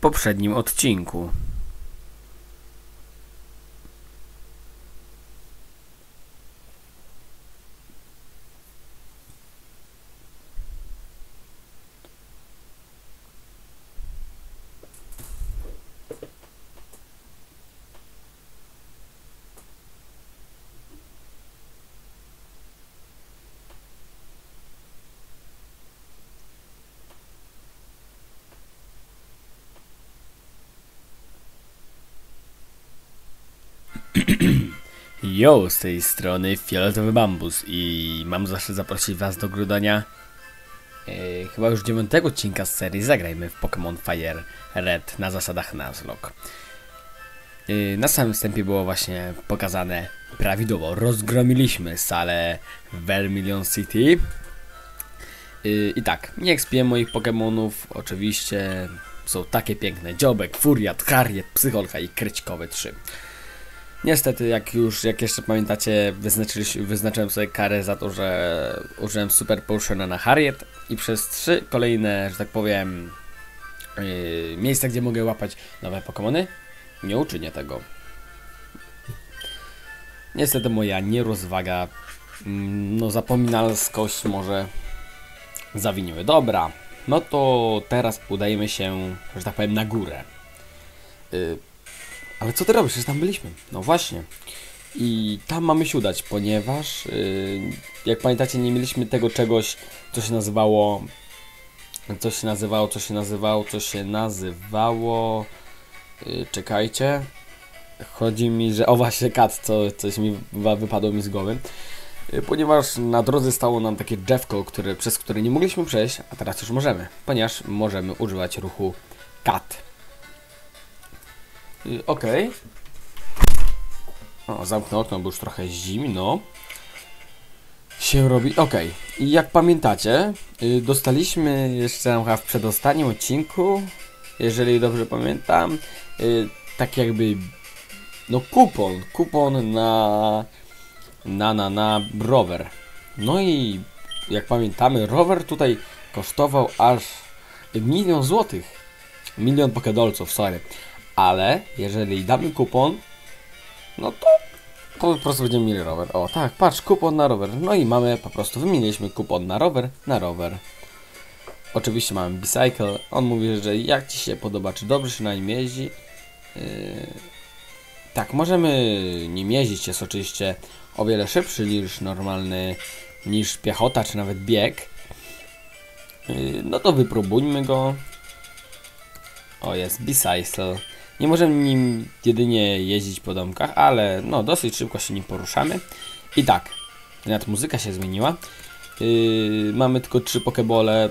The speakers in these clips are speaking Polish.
poprzednim odcinku. Jo, z tej strony Fioletowy Bambus i mam zaszczyt zaprosić Was do oglądania e, chyba już dziewiątego odcinka z serii Zagrajmy w Pokémon Fire Red na zasadach Nuzlocke. E, na samym wstępie było właśnie pokazane prawidłowo, rozgromiliśmy salę Vermilion City. E, I tak, nie ekspię moich Pokémonów, oczywiście są takie piękne, Dziobek, Furiat, Harriet, Psycholka i Kryćkowe 3. Niestety, jak już, jak jeszcze pamiętacie, wyznaczyłem sobie karę za to, że użyłem Super Potiona na Harriet i przez trzy kolejne, że tak powiem, yy, miejsca, gdzie mogę łapać nowe Pokémony, nie uczynię tego. Niestety moja nierozwaga, yy, no zapominalskość może zawiniły. Dobra, no to teraz udajemy się, że tak powiem, na górę. Yy, ale co ty robisz? Już tam byliśmy. No właśnie. I tam mamy się udać, ponieważ yy, jak pamiętacie, nie mieliśmy tego czegoś, co się nazywało. Co się nazywało, co się nazywało, co się nazywało. Yy, czekajcie. Chodzi mi, że. O właśnie, kat, co, coś mi wypadło mi z głowy. Yy, ponieważ na drodze stało nam takie drzewko, które, przez które nie mogliśmy przejść, a teraz już możemy, ponieważ możemy używać ruchu kat. Y. Okay. O, zamknę okno, bo już trochę zimno. Się robi. Okay. I jak pamiętacie, y, dostaliśmy jeszcze chyba w przedostatnim odcinku, jeżeli dobrze pamiętam, y, tak jakby no kupon, kupon na na na na rower. No i jak pamiętamy, rower tutaj kosztował aż milion złotych. Milion pokedolców, sorry ale jeżeli damy kupon, no to, to po prostu będziemy mieli rower. O tak, patrz, kupon na rower. No i mamy, po prostu wymieniliśmy kupon na rower, na rower. Oczywiście mamy Bicycle. On mówi, że jak Ci się podoba, czy dobrze się na nim jeździ. Yy... Tak, możemy nim jeździć. Jest oczywiście o wiele szybszy niż normalny, niż piechota, czy nawet bieg. Yy, no to wypróbujmy go. O, jest Bicycle. Nie możemy nim jedynie jeździć po domkach, ale no dosyć szybko się nim poruszamy. I tak, nawet muzyka się zmieniła. Yy, mamy tylko trzy pokebole.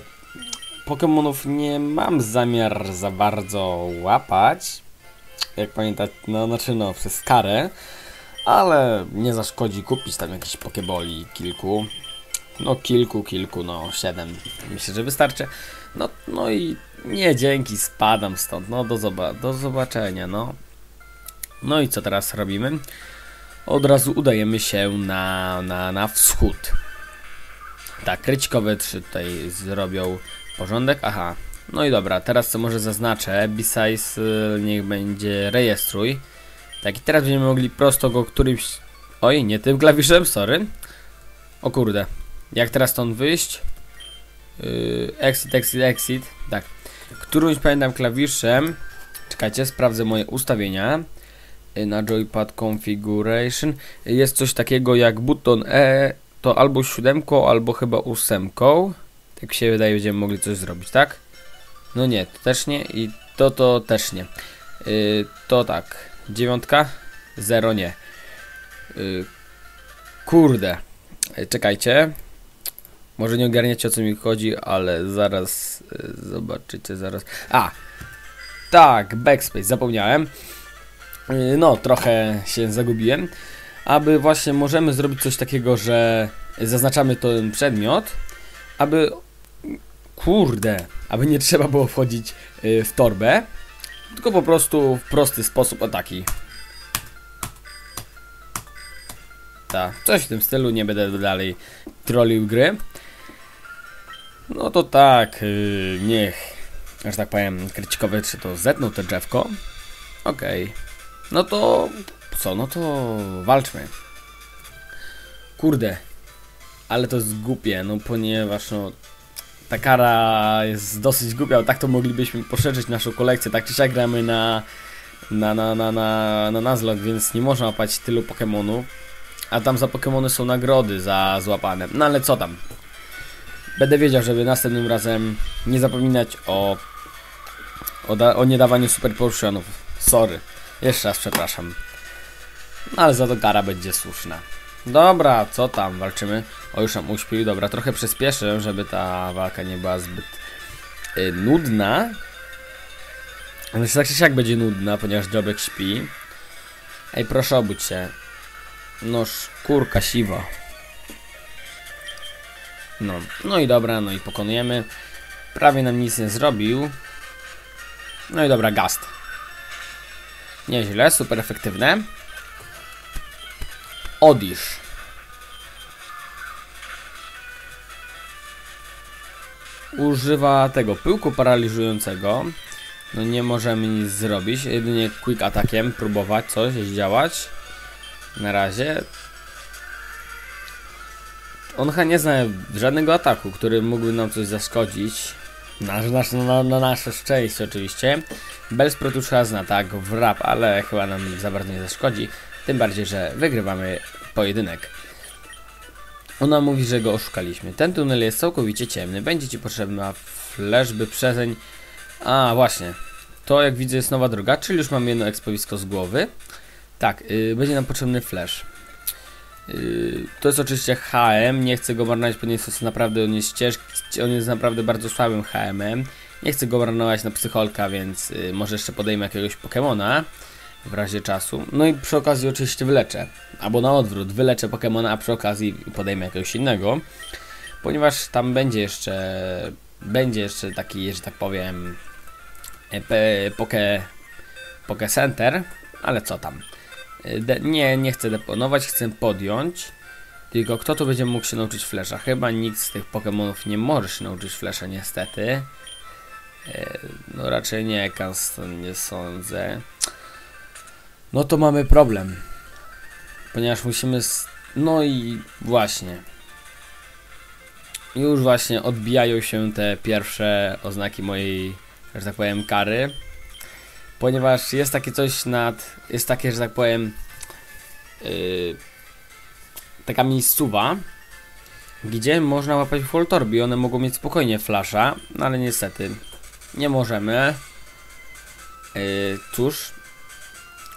Pokemonów nie mam zamiar za bardzo łapać. Jak pamiętać, no znaczy no przez karę. Ale nie zaszkodzi kupić tam jakiś pokeboli kilku. No kilku, kilku, no siedem. Myślę, że wystarczy. No, no i nie, dzięki, spadam stąd. No, do, do zobaczenia, no. No i co teraz robimy? Od razu udajemy się na, na, na wschód. Tak, kryćkowe trzy tutaj zrobią porządek. Aha, no i dobra, teraz co może zaznaczę. Besides, y, niech będzie rejestruj. Tak, i teraz będziemy mogli prosto go którymś... Oj, nie tym klawiszem, sorry. O kurde. Jak teraz stąd wyjść? Yy, exit, exit, exit. Tak którymś pamiętam klawiszem. Czekajcie, sprawdzę moje ustawienia. Y, na joypad configuration jest coś takiego jak buton E, to albo siódemką, albo chyba ósemką. Tak się wydaje, będziemy mogli coś zrobić, tak? No nie, to też nie i to to też nie. Yy, to tak, dziewiątka, zero nie. Yy, kurde, yy, czekajcie. Może nie ogarniacie o co mi chodzi, ale zaraz y, zobaczycie, zaraz. A! Tak, backspace, zapomniałem. Y, no, trochę się zagubiłem. Aby właśnie możemy zrobić coś takiego, że zaznaczamy ten przedmiot, aby kurde, aby nie trzeba było wchodzić y, w torbę, tylko po prostu w prosty sposób, o taki. Tak, coś w tym stylu, nie będę dalej trollił gry. No to tak, yy, niech. że tak powiem, krycikowy, czy to zetnął te drzewko. Okej. No to co, no to walczmy. Kurde. Ale to jest głupie, no ponieważ no ta kara jest dosyć głupia, tak to moglibyśmy poszerzyć naszą kolekcję. Tak czy siak gramy na na, na, na, na, na Nuzlocke, więc nie można łapać tylu Pokémonów. A tam za Pokémony są nagrody za złapane. No ale co tam? Będę wiedział, żeby następnym razem nie zapominać o o, o niedawaniu super potionów. Sorry. Jeszcze raz przepraszam. No ale za to kara będzie słuszna. Dobra, co tam? Walczymy. O, już nam uśpił. Dobra, trochę przyspieszę, żeby ta walka nie była zbyt y, nudna. Ale tak czy siak będzie nudna, ponieważ Dziobek śpi. Ej, proszę obudź się. No, szkórka siwa. No, no i dobra, no i pokonujemy. Prawie nam nic nie zrobił. No i dobra, gast. Nieźle, super efektywne. Odisz. Używa tego pyłku paraliżującego. No nie możemy nic zrobić, jedynie quick atakiem próbować coś działać. Na razie. On chyba nie zna żadnego ataku, który mógłby nam coś zaszkodzić. Na, na, na, na nasze szczęście oczywiście. Bellsprout już chyba zna, tak, w rap, ale chyba nam za bardzo nie zaszkodzi. Tym bardziej, że wygrywamy pojedynek. Ona mówi, że go oszukaliśmy. Ten tunel jest całkowicie ciemny. Będzie ci potrzebna flash, by przezeń... A, właśnie. To, jak widzę, jest nowa droga, czyli już mamy jedno ekspowisko z głowy. Tak, yy, będzie nam potrzebny flash. Yy, to jest oczywiście HM, nie chcę go marnować, ponieważ jest naprawdę on jest ciężki, on jest naprawdę bardzo słabym HM-em. Nie chcę go marnować na psycholka, więc yy, może jeszcze podejmę jakiegoś Pokemona w razie czasu. No i przy okazji oczywiście wyleczę. Albo na odwrót, wyleczę Pokemona, a przy okazji podejmę jakiegoś innego. Ponieważ tam będzie jeszcze będzie jeszcze taki, że tak powiem e, Poke Poke Center, ale co tam. De nie, nie chcę deponować, chcę podjąć. Tylko kto tu będzie mógł się nauczyć flesza? Chyba nikt z tych Pokémonów nie może się nauczyć flesza niestety. E, no raczej nie, Kanston nie sądzę. No to mamy problem. Ponieważ musimy... No i właśnie. Już właśnie odbijają się te pierwsze oznaki mojej, że tak powiem, kary ponieważ jest takie coś nad, jest takie, że tak powiem, yy, taka miejscowa, gdzie można łapać Voltorbi, one mogą mieć spokojnie flasza, no ale niestety nie możemy. Yy, cóż,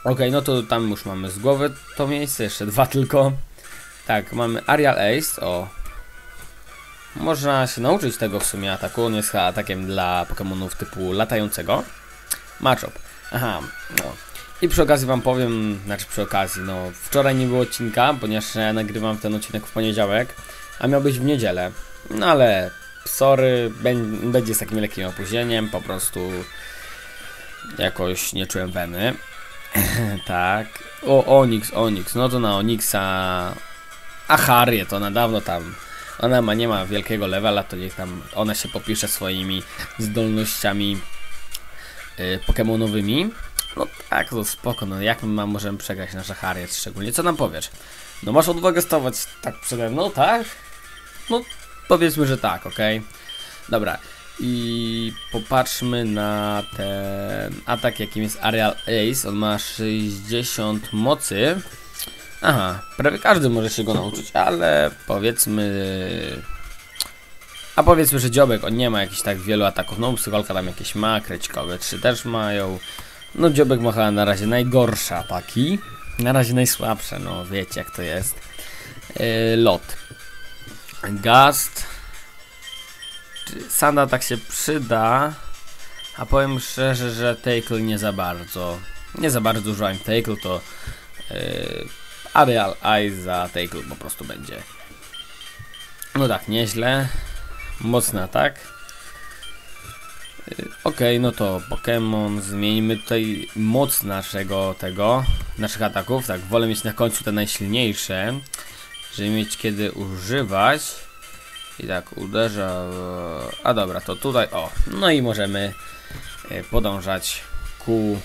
ok, no to tam już mamy z głowy to miejsce, jeszcze dwa tylko. Tak, mamy Arial Ace, o. Można się nauczyć tego w sumie ataku, on jest atakiem dla Pokémonów typu latającego. Matchup. Aha, no. I przy okazji wam powiem, znaczy przy okazji, no wczoraj nie było odcinka, ponieważ ja nagrywam ten odcinek w poniedziałek, a miał być w niedzielę. No ale sorry, będzie z takim lekkim opóźnieniem, po prostu jakoś nie czułem weny. tak. O, Onyx, Onyx, no to na Onyxa. A Harriet, ona dawno tam. Ona ma, nie ma wielkiego levela, to niech tam ona się popisze swoimi zdolnościami yy, Pokemonowymi. No tak, to spoko, no jak my możemy przegrać nasze Harriet szczególnie, co nam powiesz? No masz odwagę stawać tak przede mną, tak? No powiedzmy, że tak, ok? Dobra, i popatrzmy na ten atak, jakim jest Aerial Ace. On ma 60 mocy. Aha, prawie każdy może się go nauczyć, ale powiedzmy a powiedzmy, że dziobek, on nie ma jakichś tak wielu ataków. No, psycholka tam jakieś ma, krecikowe trzy też mają. No, dziobek ma chyba na razie najgorsze ataki. Na razie najsłabsze, no wiecie jak to jest. Yy, lot. Gast. Sanda tak się przyda. A powiem szczerze, że Tackle nie za bardzo. Nie za bardzo używałem Tackle, to yy, Areal Eyes za Tackle po prostu będzie. No tak, nieźle. Mocny atak. Y, ok, no to Pokémon, zmieńmy tutaj moc naszego tego, naszych ataków, tak, wolę mieć na końcu te najsilniejsze, żeby mieć kiedy używać. I tak, uderza, a dobra, to tutaj, o, no i możemy y, podążać ku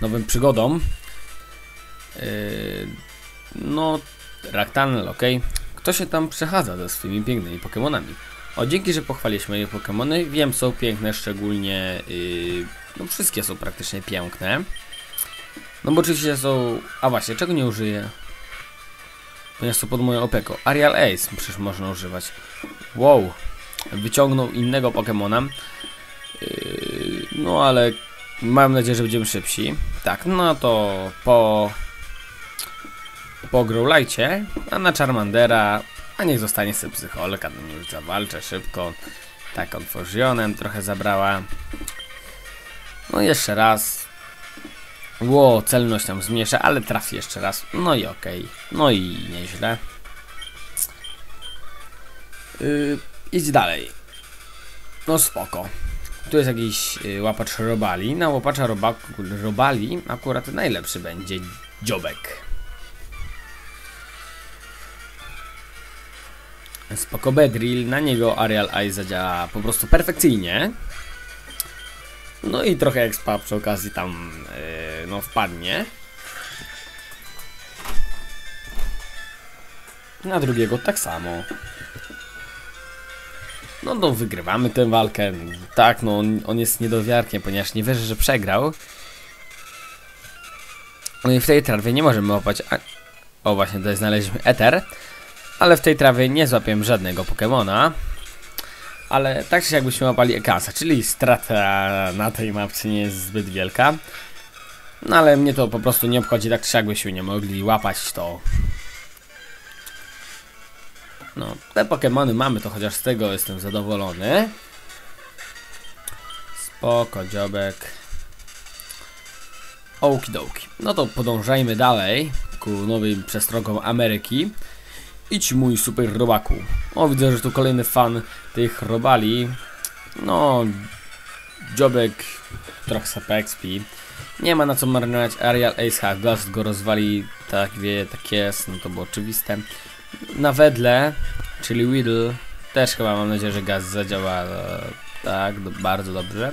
nowym przygodom. Y, no, Raktanel, ok. Kto się tam przechadza ze swoimi pięknymi Pokémonami? O, dzięki, że pochwaliśmy je Pokémony. Wiem, są piękne, szczególnie. Yy, no, wszystkie są praktycznie piękne. No, bo oczywiście są. A właśnie, czego nie użyję? Ponieważ są pod moją opieką. Arial Ace przecież można używać. Wow. Wyciągnął innego Pokémona. Yy, no, ale mam nadzieję, że będziemy szybsi. Tak, no to po po Growlite, a na Charmandera, a niech zostanie sobie psycholka, no już zawalczę szybko. Tak, Confusionem trochę zabrała. No jeszcze raz. Ło, celność tam zmniejsza, ale trafi jeszcze raz. No i okej. Okay. No i nieźle. Yy, idź dalej. No spoko. Tu jest jakiś yy, łapacz robali. Na łapacza robali akurat najlepszy będzie dziobek. Spoko Bedrill, na niego Arial Eye zadziała po prostu perfekcyjnie. No i trochę expa przy okazji tam yy, no wpadnie. Na drugiego tak samo. No to wygrywamy tę walkę. Tak, no on, on jest niedowiarkiem, ponieważ nie wierzę, że przegrał. No i w tej trawie nie możemy łapać... O właśnie, tutaj znaleźliśmy Ether. Ale w tej trawie nie złapię żadnego Pokemona. Ale tak się jakbyśmy łapali Ekasa, czyli strata na tej mapce nie jest zbyt wielka. No ale mnie to po prostu nie obchodzi, tak czy jakbyśmy nie mogli łapać to. No, te Pokemony mamy, to chociaż z tego jestem zadowolony. Spoko, dziobek. Okidoki. No to podążajmy dalej ku nowym przestrogom Ameryki. Idź mój super robaku. O, widzę, że tu kolejny fan tych robali. No, dziobek trochę sobie XP. Nie ma na co marnować Arial Ace Hack. Ghost go rozwali, tak wie, tak jest, no to było oczywiste. Na wedle, czyli Whittle, też chyba mam nadzieję, że gaz zadziała tak, do, bardzo dobrze.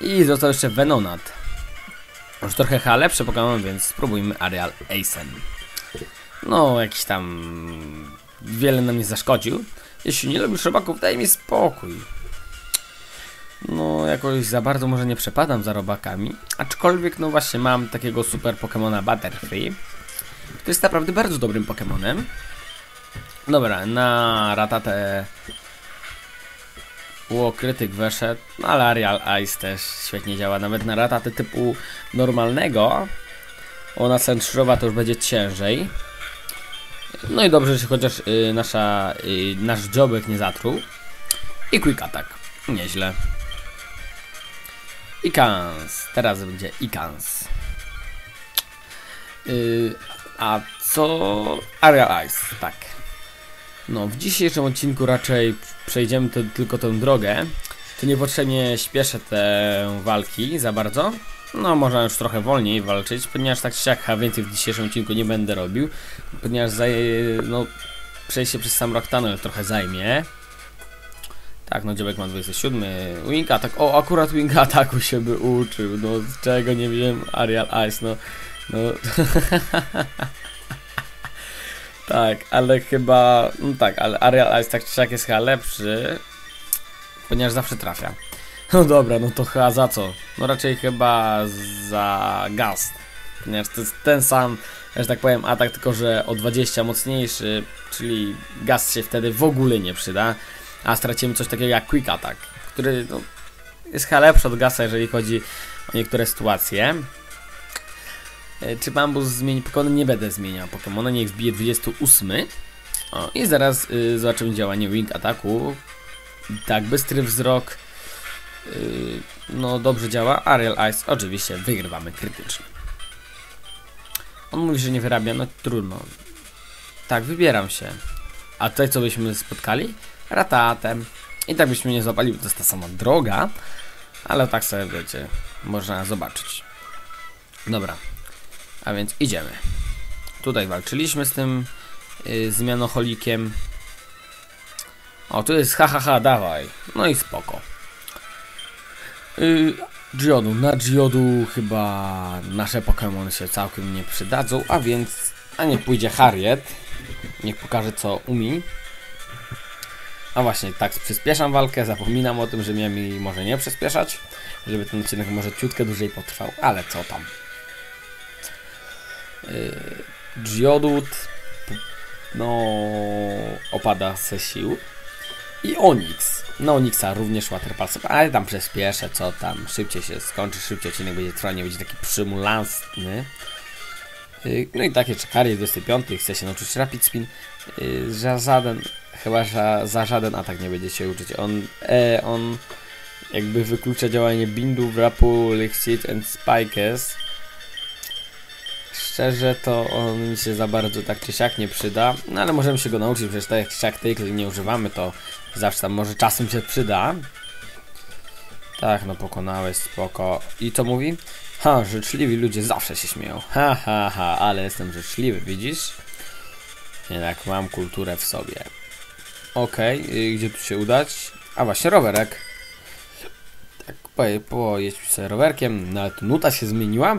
I został jeszcze Venonat. Już trochę lepsze Pokémon, więc spróbujmy Arial Ace'em no jakiś tam wiele nam nie zaszkodził. Jeśli nie lubisz robaków, daj mi spokój. No, jakoś za bardzo może nie przepadam za robakami. Aczkolwiek, no właśnie, mam takiego super Pokemona Butterfree. To jest naprawdę bardzo dobrym Pokemonem. Dobra, na ratatę Ło, krytyk weszedł, no, ale Arial Ice też świetnie działa. Nawet na ratatę typu normalnego, ona centrowa to już będzie ciężej. No i dobrze, że chociaż y, nasza, y, nasz dziobek nie zatruł. I quick attack. Nieźle. Ikans. Teraz będzie Ikans. Y, a co... Area Ice, tak. No, w dzisiejszym odcinku raczej przejdziemy tylko tę drogę. To niepotrzebnie śpieszę te walki za bardzo. No, można już trochę wolniej walczyć, ponieważ tak czy jak więcej w dzisiejszym odcinku nie będę robił, ponieważ zaje, no, przejście przez sam Rock Tunnel trochę zajmie. Tak, no dziobek ma 27. Wing Attack. O, akurat Wing Attacku się by uczył. No, z czego nie wiem, Arial Ice, no. No. tak, ale chyba. No tak, ale Arial Ice tak czy jak jest chyba lepszy. Ponieważ zawsze trafia. No dobra, no to chyba za co? No raczej chyba za gaz. Ponieważ to jest ten sam, że tak powiem, atak, tylko że o 20 mocniejszy, czyli gaz się wtedy w ogóle nie przyda. A stracimy coś takiego jak quick attack, który no, jest chyba lepszy od gasa, jeżeli chodzi o niektóre sytuacje. E, czy Bambus zmieni Pokémon? Nie będę zmieniał Pokémona, niech wbije 28. O, i zaraz y, zobaczymy działanie Wing Ataku. Tak, bystry wzrok no dobrze działa. Ariel Ice oczywiście wygrywamy krytycznie. On mówi, że nie wyrabia, no trudno. Tak, wybieram się. A tutaj co byśmy spotkali? Ratatem. I tak byśmy nie złapali, bo to jest ta sama droga. Ale tak sobie, wiecie, można zobaczyć. Dobra. A więc idziemy. Tutaj walczyliśmy z tym yy, zmianocholikiem. O, tu jest ha ha ha, dawaj. No i spoko. Yy, Geodu. Na Geodu chyba nasze Pokémony się całkiem nie przydadzą, a więc... A niech pójdzie Harriet. Niech pokaże co umie. A właśnie, tak przyspieszam walkę, zapominam o tym, że miałem może nie przyspieszać, żeby ten odcinek może ciutkę dłużej potrwał, ale co tam. Yy, no opada ze sił i Onyx. No Onyxa również Waterpulse, ale tam przyspieszę, co tam, szybciej się skończy, szybciej odcinek będzie trwał, nie będzie taki przymulansny. Yy, no i takie czekary 25, chce się nauczyć Rapid Spin, yy, że żaden, chyba że za żaden atak nie będzie się uczyć. On, e, on jakby wyklucza działanie bindów, rapu, Lixit and Spikes. Szczerze to on mi się za bardzo tak czy siak nie przyda, no ale możemy się go nauczyć, przecież tak jak siak tej, nie używamy, to zawsze tam może czasem się przyda. Tak, no pokonałeś, spoko. I co mówi? Ha, życzliwi ludzie zawsze się śmieją. Ha, ha, ha, ale jestem życzliwy, widzisz? Jednak mam kulturę w sobie. Okej, okay, gdzie tu się udać? A właśnie, rowerek. Tak, pojedź po, sobie rowerkiem, nawet nuta się zmieniła.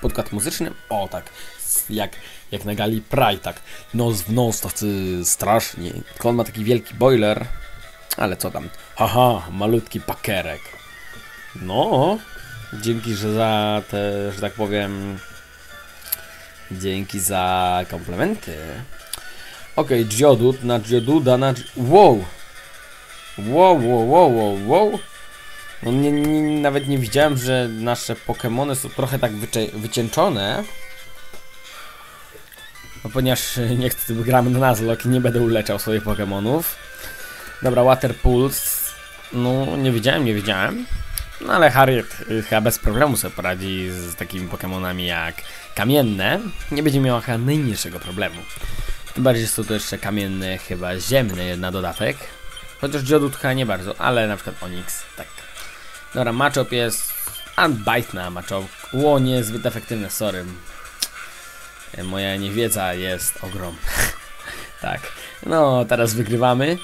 Podkład muzyczny, o tak, jak, jak na gali Pride, tak, nos w nos, tacy strasznie. Tylko on ma taki wielki boiler, ale co tam, haha, malutki pakerek. No, dzięki, że za te, że tak powiem, dzięki za komplementy. Okej, okay, na Geoduda na... Wow! Wow, wow, wow, wow, wow! No nie, nie, nawet nie widziałem, że nasze Pokémony są trochę tak wycieńczone. No ponieważ nie chcę, gramy na Nuzlocke i nie będę uleczał swoich Pokémonów. Dobra, Water Pulse. No, nie widziałem, nie widziałem. No ale Harriet y, chyba bez problemu sobie poradzi z takimi Pokémonami jak kamienne. Nie będzie miała chyba najmniejszego problemu. Tym bardziej są to jeszcze kamienne, chyba ziemne na dodatek. Chociaż Geodude chyba nie bardzo, ale na przykład Onyx, tak. Dobra, Machop jest Unbite na Machop. Ło, niezbyt efektywne, sorry. Moja niewiedza jest ogromna. tak. No, teraz wygrywamy.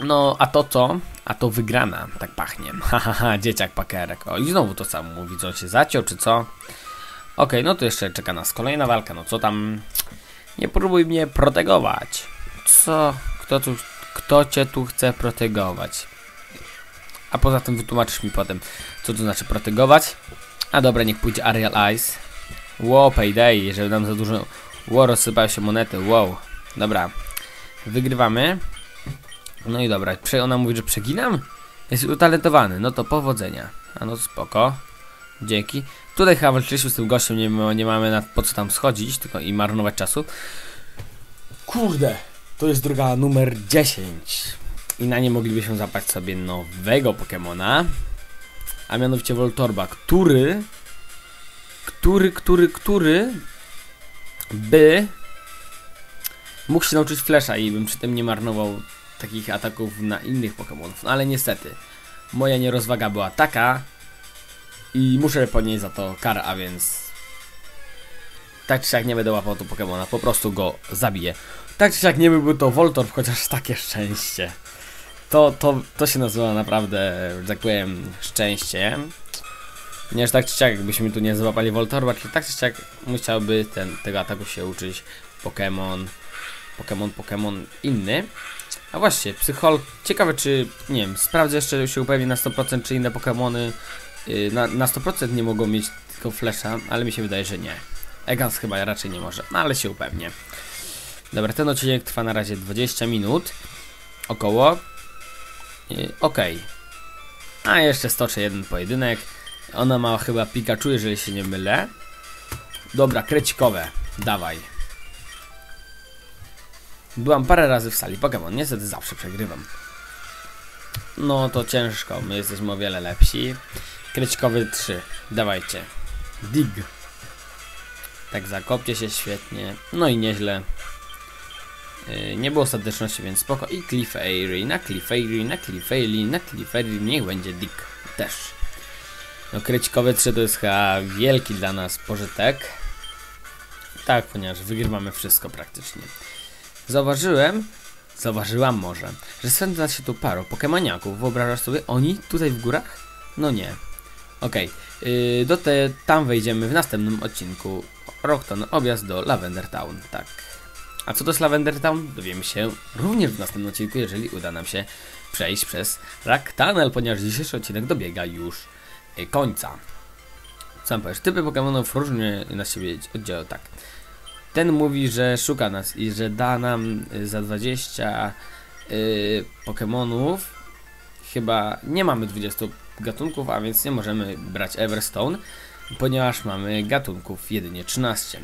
No, a to co? A to wygrana, tak pachnie. Hahaha, dzieciak pakerek. O, i znowu to samo mówi, co się zaciął, czy co? Okej, okay, no to jeszcze czeka nas kolejna walka, no co tam... Nie próbuj mnie protegować. Co? Kto tu... Kto cię tu chce protegować? A poza tym wytłumaczysz mi potem, co to znaczy protegować. A dobra, niech pójdzie Arial Ice. Wow, payday, żeby nam za dużo... Wow, rozsypały się monety, wow. Dobra, wygrywamy. No i dobra, ona mówi, że przeginam? Jest utalentowany, no to powodzenia. A no spoko. Dzięki. Tutaj chyba walczyliśmy z tym gościem, nie, nie mamy na po co tam schodzić, tylko i marnować czasu. Kurde, to jest droga numer 10. I na nie moglibyśmy zapaść sobie nowego Pokémona. A mianowicie Voltorba, który... Który, który, który... By... Mógł się nauczyć Flesza i bym przy tym nie marnował takich ataków na innych Pokémonów. No ale niestety, moja nierozwaga była taka i muszę ponieść za to karę, a więc tak czy siak nie będę łapał tu Pokémona, po prostu go zabiję. Tak czy siak nie byłby to Voltorb, chociaż takie szczęście. To, to, to się nazywa naprawdę, że tak powiem, szczęście. Ponieważ tak czy siak, jakbyśmy tu nie złapali Voltorba, czy tak czy siak musiałby ten, tego ataku się uczyć Pokémon, Pokémon, Pokémon inny. A właśnie, psychol... Ciekawe czy, nie wiem, sprawdzę jeszcze, się upewnię na 100% czy inne Pokémony yy, na, na 100% nie mogą mieć tylko Flesza, ale mi się wydaje, że nie. Egans chyba raczej nie może, no ale się upewnię. Dobra, ten odcinek trwa na razie 20 minut. Około. Yy, Okej. Okay. A jeszcze stoczę jeden pojedynek. Ona ma chyba Pikachu, jeżeli się nie mylę. Dobra, krecikowe. Dawaj. Byłam parę razy w sali Pokémon, niestety zawsze przegrywam. No to ciężko, my jesteśmy o wiele lepsi. Kryćkowy 3, dawajcie. Dig. Tak, zakopcie się świetnie. No i nieźle. Yy, nie było stateczności, więc spoko. I Cliff Airy, na Cliff Airy, na Cliff Airy, na Cliff Airy, niech będzie Dig też. No kryćkowy 3 to jest chyba wielki dla nas pożytek. Tak, ponieważ wygrywamy wszystko praktycznie. Zauważyłem, zauważyłam może, że spędza się tu paru pokemaniaków. Wyobrażasz sobie, oni tutaj w górach No nie. Okej, yy, do te, tam wejdziemy w następnym odcinku. Rockton, objazd do Lavender Town, tak. A co to jest Lavender Town? Dowiemy się również w następnym odcinku, jeżeli uda nam się przejść przez Rack Tunnel, ponieważ dzisiejszy odcinek dobiega już y, końca. Sam powiesz, typy Pokémonów różnie na siebie oddziałują, tak. Ten mówi, że szuka nas i że da nam y, za 20 y, Pokémonów. Chyba nie mamy 20 gatunków, a więc nie możemy brać Everstone, ponieważ mamy gatunków jedynie 13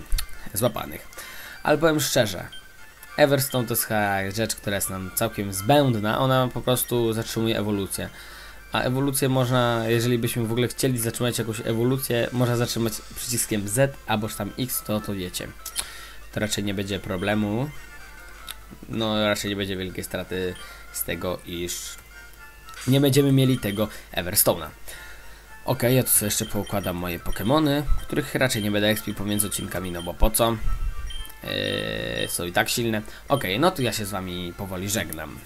złapanych. Ale powiem szczerze, Everstone to jest rzecz, która jest nam całkiem zbędna, ona po prostu zatrzymuje ewolucję. A ewolucję można, jeżeli byśmy w ogóle chcieli zatrzymać jakąś ewolucję, można zatrzymać przyciskiem Z albo tam X, to to wiecie. To raczej nie będzie problemu. No, raczej nie będzie wielkiej straty z tego, iż nie będziemy mieli tego Everstone'a. Ok, ja tu sobie jeszcze poukładam moje Pokémony, których raczej nie będę expił pomiędzy odcinkami, no bo po co? Yy, są i tak silne. Ok, no to ja się z wami powoli żegnam.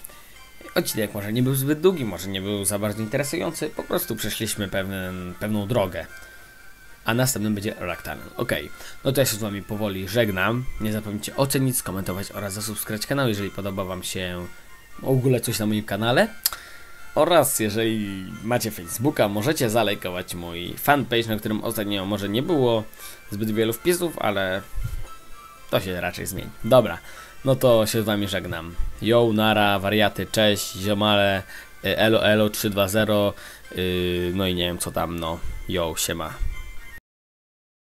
Odcinek może nie był zbyt długi, może nie był za bardzo interesujący, po prostu przeszliśmy pewien, pewną drogę. A następnym będzie Raktanen. Ok, no to ja się z wami powoli żegnam. Nie zapomnijcie ocenić, skomentować oraz zasubskrybować kanał, jeżeli podoba wam się w ogóle coś na moim kanale. Oraz jeżeli macie Facebooka, możecie zalajkować mój fanpage, na którym ostatnio może nie było zbyt wielu wpisów, ale to się raczej zmieni. Dobra, no to się z wami żegnam. Yo, nara, wariaty, cześć, ziomale, y, elo, elo, 320, yy, no i nie wiem co tam, no, yo, siema.